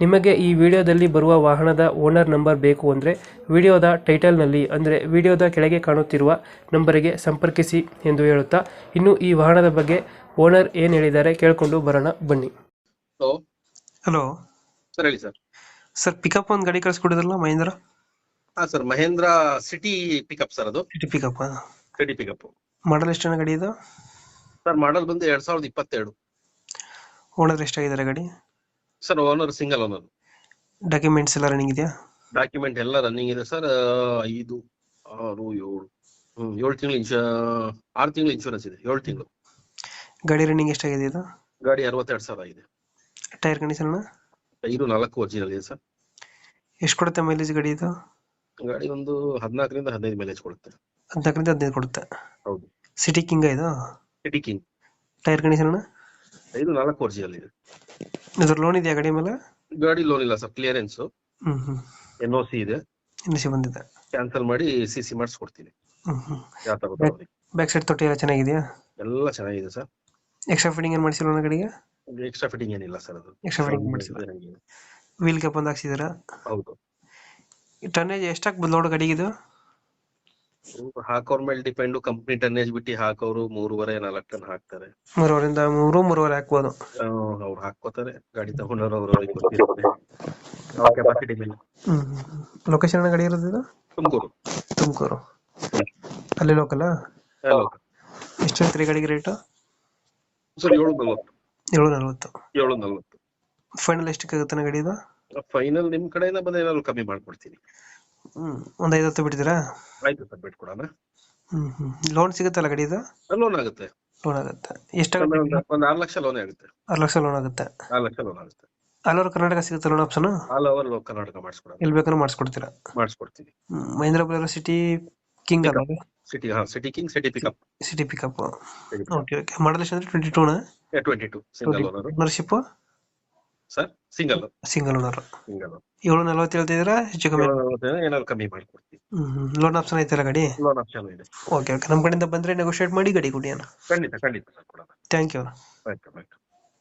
ನಿಮಗೆ ಈ ವಿಡಿಯೋದಲ್ಲಿ ಬರುವ ವಾಹನದ ಓನರ್ ನಂಬರ್ ಬೇಕು ಅಂದರೆ ವಿಡಿಯೋದ ಟೈಟಲ್ನಲ್ಲಿ ಅಂದರೆ ವಿಡಿಯೋದ ಕೆಳಗೆ ಕಾಣುತ್ತಿರುವ ನಂಬರಿಗೆ ಸಂಪರ್ಕಿಸಿ ಎಂದು ಹೇಳುತ್ತಾ ಇನ್ನು ಈ ವಾಹನದ ಬಗ್ಗೆ ಓನರ್ ಏನು ಹೇಳಿದ್ದಾರೆ ಕೇಳಿಕೊಂಡು ಬರೋಣ ಬನ್ನಿ. ಹಲೋ. ಹಲೋ. ಸರ್ ಹೇಳಿ ಸರ್. ಸರ್ ಪಿಕಪ್ ಒಂದು ಗಾಡಿ ಕಳಿಸ್ಕೊಡಿದ್ರಲ್ಲ ಮಹೇಂದ್ರ? ಹಾಂ sir Mahindra city pickup sir ಅದು. City pickup city pickup model ಎಷ್ಟನ ಗಾಡಿ ಇದು? ಸರ್ ಮಾಡಲ್ ಬಂದು ಎರಡು ಸಾವಿರದ ಇಪ್ಪತ್ತೆರಡು. ಓನರ್ ಎಷ್ಟಾಗಿದ್ದಾರೆ ಗಾಡಿ? Sir owner single owner documents ಎಲ್ಲ ರನ್ನಿಂಗ್ ಇದೆಯಾ? ಡಾಕ್ಯುಮೆಂಟ್ ಎಲ್ಲ ರನ್ನಿಂಗ್ ಇದೆ ಸರ್ ಐದು ಆರು ಏಳು. ಹ್ಮ್ ಏಳು ತಿಂಗಳು ಇನ್ಶೂ ಆರು ತಿಂಗಳು ಇನ್ಶೂರೆನ್ಸ್ ಇದೆ ಏಳು ತಿಂಗಳು. ಗಾಡಿ ರನ್ನಿಂಗ್ ಎಷ್ಟಾಗಿದೆ ಇದು? ಗಾಡಿ ಅರವತ್ತೆರಡು ಸಾವಿರ ಆಗಿದೆ. ಟೈರ್ ಕಂಡೀಷನ್ ಐದು ನಾಲ್ಕು ಒರಿಜಿನಲ್ ಇದೆ ಸರ್. ಎಷ್ಟು ಕೊಡುತ್ತೆ ಮೈಲೇಜ್ ಗಾಡಿ ಇದು? ಗಾಡಿ ಒಂದು ಹದಿನಾಲ್ಕರಿಂದ ಹದಿನೈದು ಮೈಲೇಜ್ ಕೊಡುತ್ತೆ. ಹದಿನಾಲ್ಕರಿಂದ ಹದಿನೈದು ಕೊಡುತ್ತೆ. ಹೌದು. ಸಿಟಿ ಕಿಂಗ್ ಇದು? ಸಿಟಿ ಕಿಂಗ್ ಟೈರ್ ಕಂಡೀಷನ್ ಐದು ನಾಲ್ಕು ಒರಿಜಿನಲ್ ಇದೆ. ಇದ್ರ ಲೋನ್ ಇದೆಯಾ ಗಾಡಿ ಮೇಲೆ? ಗಾಡಿ ಲೋನ್ ಇಲ್ಲ ಸರ್ ಕ್ಲಿಯರೆನ್ಸ್ ಹ್ಮ್ ಹ್ಮ್. ಎನ್ ಸಿ ಇದೆ. ಇನ್ನಿಸಿ ಬಂದಿದೆ. ಕ್ಯಾನ್ಸಲ್ ಮಾಡಿ ಸಿ ಸಿ ಮಾಡಿಸ್ಕೊಡ್ತೀನಿ. ಹ್ಮ್ ಹ್ಮ್. ಯಾವ ತಗೋತಾರೆ ಬ್ಯಾಕ್ ಸೈಡ್ ತೊಟ್ಟಿ ಎಲ್ಲ ಚೆನ್ನಾಗಿದೆಯಾ? ಎಲ್ಲ ಚೆನ್ನಾಗಿದೆ ಸರ್ ಎಕ್ಸ್ಟ್ರಾ ಫಿಟ್ಟಿಂಗ್ ಏನು ಮಾಡಿಸಿಲ್ಲ ನನ್ನ ಗಾಡಿಗೆ? ಎಕ್ಸ್ಟ್ರಾ ಫಿಟ್ಟಿಂಗ್ ಏನಿಲ್ಲ ಸರ್ ಅದು. ಎಕ್ಸ್ಟ್ರಾ ಫಿಟ್ಟಿಂಗ್ ಮಾಡಿಸಿಲ್ಲ. ವೀಲ್ ಕ್ಯಾಪ್ ಒಂದು ಹಾಕ್ಸಿದ್ದೀರಾ? ಹೌದು. ಟನ್ನೇಜ್ ಎಷ್ಟಾಗ್ಬೋದು ಲೋಡ್ ಗಾಡಿಗೆ ಇದು ಹಾಕೋರ್ ಮೇಲೆ ಡಿಪೆಂಡ್ ಕಂಪ್ನಿ ಟನ್ನೇಜ್ ಬಿಟ್ಟು ಹಾಕೋರು ಮೂರುವರೆ ನಾಲ್ಕು ಟನ್ ಹಾಕ್ತಾರೆ. ಮೂರುವರೆಯಿಂದ ಮೂರು ಮೂರುವರೆ ಹಾಕ್ಬೋದು. ಅವ್ರು ಹಾಕೋತಾರೆ ಗಾಡಿ ತಗೊಂಡವ್ರು ಅವರು ಕೆಪಾಸಿಟಿ ಮೇಲೆ. ಲೊಕೇಶನ್ ಗಾಡಿ ಇರೋದಿಲ್ಲ ಇದು? ತುಮಕೂರು. ತುಮಕೂರು. ಅಲ್ಲಿ ಲೋಕಲ್ ಎಷ್ಟು ಹೇಳ್ತೀರಿ ಗಾಡಿಗೆ ರೇಟ್ ಸರ್ ಏಳು ನಲ್ವತ್ತು ಏಳು ನಲ್ವತ್ತು ಏಳು ನಲ್ವತ್ತು ಫೈನಲ್ ಎಷ್ಟಕ್ಕೆ ಆಗುತ್ತೆ ಗಾಡಿ ಇದು? ಫೈನಲ್ ನಿಮ್ ಕಡೆಯಿಂದ ಬಂದ ಏನಾದ್ರು ಕಮ್ಮಿ ಮಾಡ್ಕೊಡ್ತೀನಿ. ಹ್ಮ್ ಒಂದು ಐದು ಹತ್ತು ಬಿಡ್ತೀರಾ? ಆಯ್ತು ಸರ್ ಬಿಟ್ಕೊಡೋಣ ಹ್ಮ್ ಹ್ಮ್. ಲೋನ್ ಸಿಗುತ್ತಲ್ಲ ಗಾಡಿ ಇದು? ಲೋನ್ ಆಗುತ್ತೆ. ಲೋನ್ ಆಗುತ್ತೆ. ಎಷ್ಟಾಗುತ್ತೆ ಒಂದು ಒಂದು ಆರು ಲಕ್ಷ ಲೋನ್ ಆಗುತ್ತೆ. ಆರು ಲಕ್ಷ ಲೋನ್ ಆಗುತ್ತೆ. ಆರು ಲಕ್ಷ ಲೋನ್ ಆಗುತ್ತೆ. ಆಲ್ ಓವರ್ ಕರ್ನಾಟಕ ಸಿಗುತ್ತೆ loan option all over Karnataka ಮಾಡಿಸ್ಕೊಡೋಣ ಎಲ್ಲಿ ಬೇಕಾದ್ರೂ ಮಾಡಿಸ್ಕೊಡ್ತೀರಾ? ಮಾಡಿಸ್ಕೊಡ್ತೀನಿ. ಮಹೇಂದ್ರ ಬುಲೆರೋ ಸಿಟಿ ಕಿಂಗ್ ಅಲ್ಲ ಸಿಟಿ ಹಾ city king city pickup city pickup okay okay model ಎಷ್ಟು ಅಂದ್ರೆ twenty ಟೂನ twenty two single owner ownership sir single single owner single ಏಳು ನಲವತ್ತು ಹೇಳ್ತಿದ್ದೀರಾ ಹೆಚ್ಚು ಕಮ್ಮಿ? ಏನಾದ್ರು ಕಮ್ಮಿ ಮಾಡ್ಕೊಡ್ತೀನಿ ಲೋನ್ ಆಪ್ಷನ್ ಐತಲ್ಲ ಗಾಡಿ? ಲೋನ್ ಆಪ್ಷನ್ ಇದೆ. ಓಕೆ ಓಕೆ ನಮ್ಮ ಕಡೆಯಿಂದ ಬಂದ್ರೆ ನೆಗೋಷಿಯೇಟ್ ಮಾಡಿ ಗಾಡಿ ಕೊಡಿ ಅಣ್ಣ. ಖಂಡಿತ ಖಂಡಿತ ಸರ್ ಕೊಡೋಣ. ಥ್ಯಾಂಕ್ ಯು ಆಯ್ತು ಆಯ್ತು